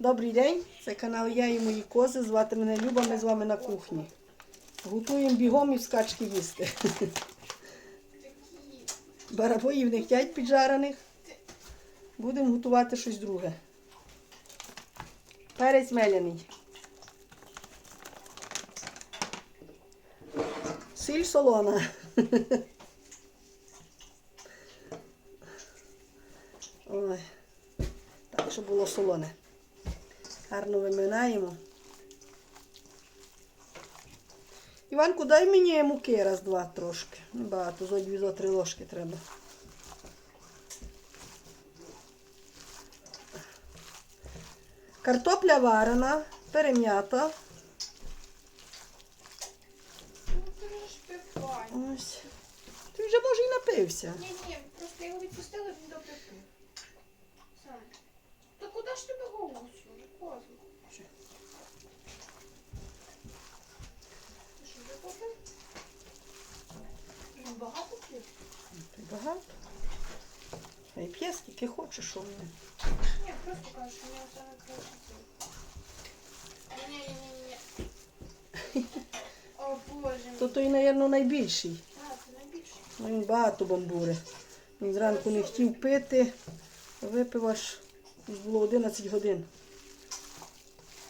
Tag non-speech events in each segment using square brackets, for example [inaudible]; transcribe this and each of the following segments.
Добрий день, це канал Я і мої кози. Звати мене Люба, ми з вами на кухні. Готуємо бігом і в скачки їсти. Барабоїв не хтять піджарених. Будемо готувати щось друге. Перець меляний. Сіль солона. Ой. Так, щоб було солоне. Гарно виминаємо. Іванку, дай мені муки раз-два трошки. Небагато, зо дві зо три ложки треба. Картопля варена, перем'ята. Ну. Ось. Ти вже може і напився. Ні, ні, просто його відпустили, він добре пив. Сам. Куди ж тебе голосу? Козу. Що? Ти що, вже попив? Багато пив? Ти багато. Хай п'є скільки хочеш, що мене. Ні, просто кажу, що нього саме краще. Ні, ні, ні, ні. [laughs] О, Боже. То той, мабуть, найбільший. А, це найбільше. Ну, Він багато бамбури. Він зранку не хотів пити, випив аж аж було 11 годин.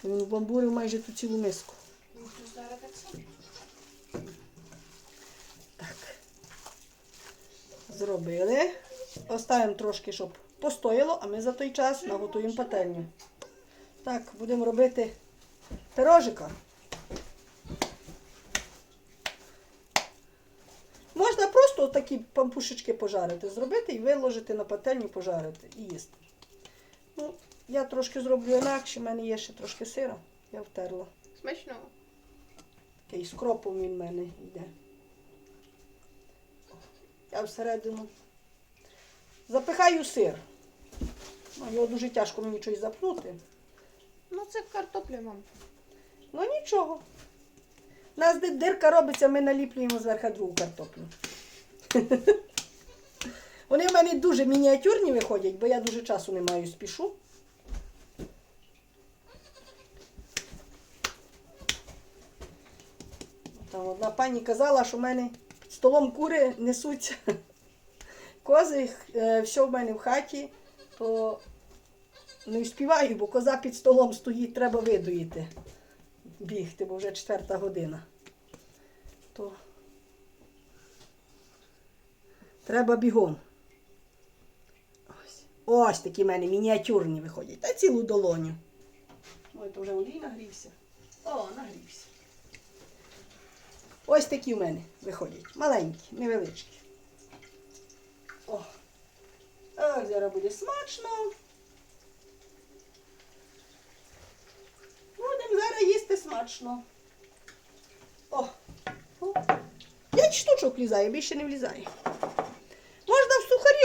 Він бамбурив майже ту цілу миску. Так. Зробили. Оставимо трошки, щоб постояло, а ми за той час наготуємо пательню. Так, будемо робити пирожика. Можна просто такі пампушечки пожарити, зробити і виложити на пательню, пожарити і їсти. Ну, я трошки зроблю інакше, в мене є ще трошки сира, я втерла. Смачного. Такий з кропом він в мене йде. Я всередину запихаю сир. Ну, його дуже тяжко мені щось запнути. Ну, це картопля, мам. Ну нічого. У нас де дирка робиться, ми наліплюємо зверху другу картоплю. [laughs] Вони в мене дуже мініатюрні виходять, бо я дуже часу не маю, спішу. Там одна пані казала, що в мене під столом кури несуться кози, е, все в мене в хаті, то не співаю, бо коза під столом стоїть, треба видоїти. Бігти, бо вже четверта година. То треба бігом. Ось. Такі в мене мініатюрні виходять. Та цілу долоню. Ой, то вже олій нагрівся. О, нагрівся. Ось такі в мене виходять. Маленькі, невеличкі. О. Ось зараз буде смачно. Будемо зараз їсти смачно. О. О. П'ять штучок влізає, більше не влізає.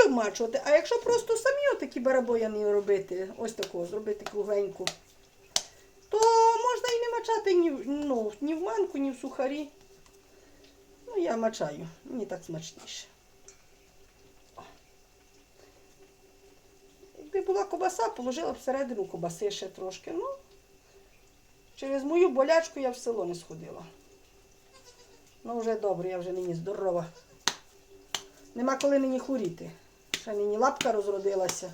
Обмачувати, а якщо просто самі отакі барабояни робити, ось такого, зробити кругленьку, то можна і не мачати ні, ну, ні в манку, ні в сухарі. Ну, я мачаю, мені так смачніше. Якби була кобаса, положила б всередину кобаси ще трошки. Ну, через мою болячку я в село не сходила. Ну, вже добре, я вже нині здорова. Нема коли мені хворіти. Ще нині лапка розродилася.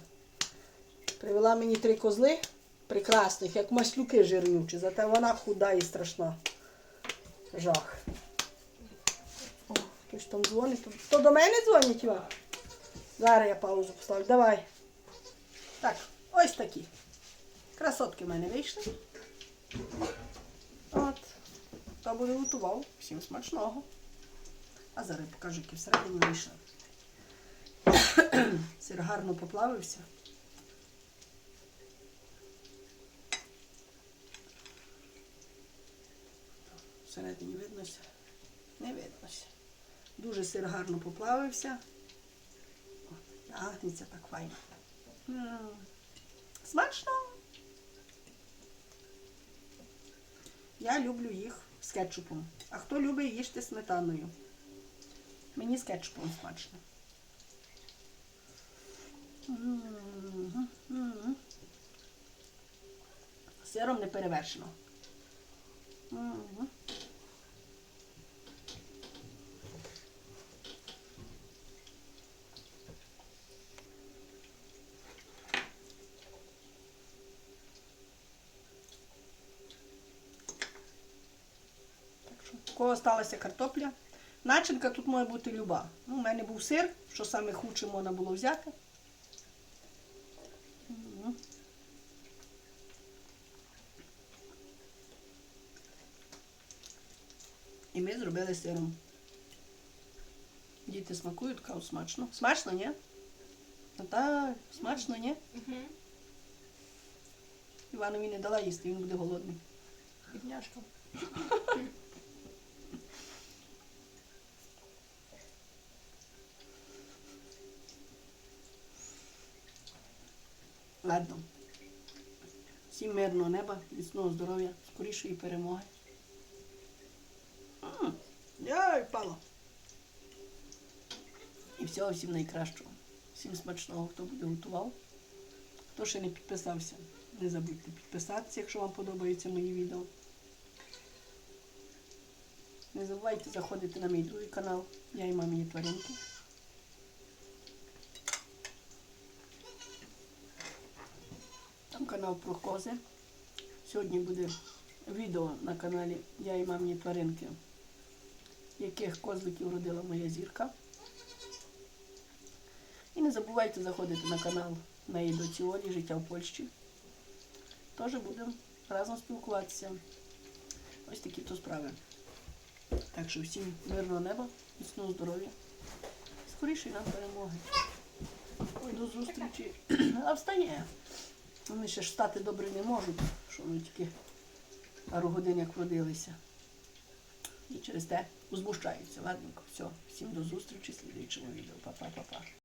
Привела мені три козли прекрасних, як маслюки жирнючі, зате вона худа і страшна. Жах. О, хтось там дзвонить. То, до мене дзвонять, Іван? Зараз я паузу поставлю. Давай. Так, ось такі. Красотки в мене вийшли. От. Хто буде готував, всім смачного. А зараз покажу, які всередині вийшли. [coughs] Сир гарно поплавився. Всередині виднося? Не виднося. Дуже сир гарно поплавився. О, Тягнеться так файно. М. Смачно! Я люблю їх з кетчупом. А хто любить їсти сметаною? Мені з кетчупом смачно. Сиром не перевершено. У кого сталася картопля? Начинка тут може бути люба. Ну, у мене був сир, що саме худше можна було взяти. І ми зробили сиром. Діти смакують, кажуть, смачно. Смачно, ні? Так, смачно, ні? Угу. Іванові не дала їсти, він буде голодний. Бідняшка. Ладно. Всім мирного неба, міцного здоров'я, скорішої перемоги. Яй, впало. І всього всім найкращого. Всім смачного, хто буде готував. Хто ще не підписався, не забудьте підписатися, якщо вам подобаються мої відео. Не забувайте заходити на мій другий канал. Я і мамині тваринки. Там канал про кози. Сьогодні буде відео на каналі Я і мамні тваринки, яких козликів родила моя зірка. І не забувайте заходити на канал моєї доці Олі Життя в Польщі. Теж будемо разом спілкуватися. Ось такі то справи. Так що всім мирного неба, міцного здоров'я, скорішої нам перемоги. Ой, до зустрічі. [clears throat] А встає. Вони ще ж стати добре не можуть, що вони тільки пару годин як вродилися. І через те узбущаються. Ладненько, все. Всім до зустрічі слідуючому відео. Па-па-па-па.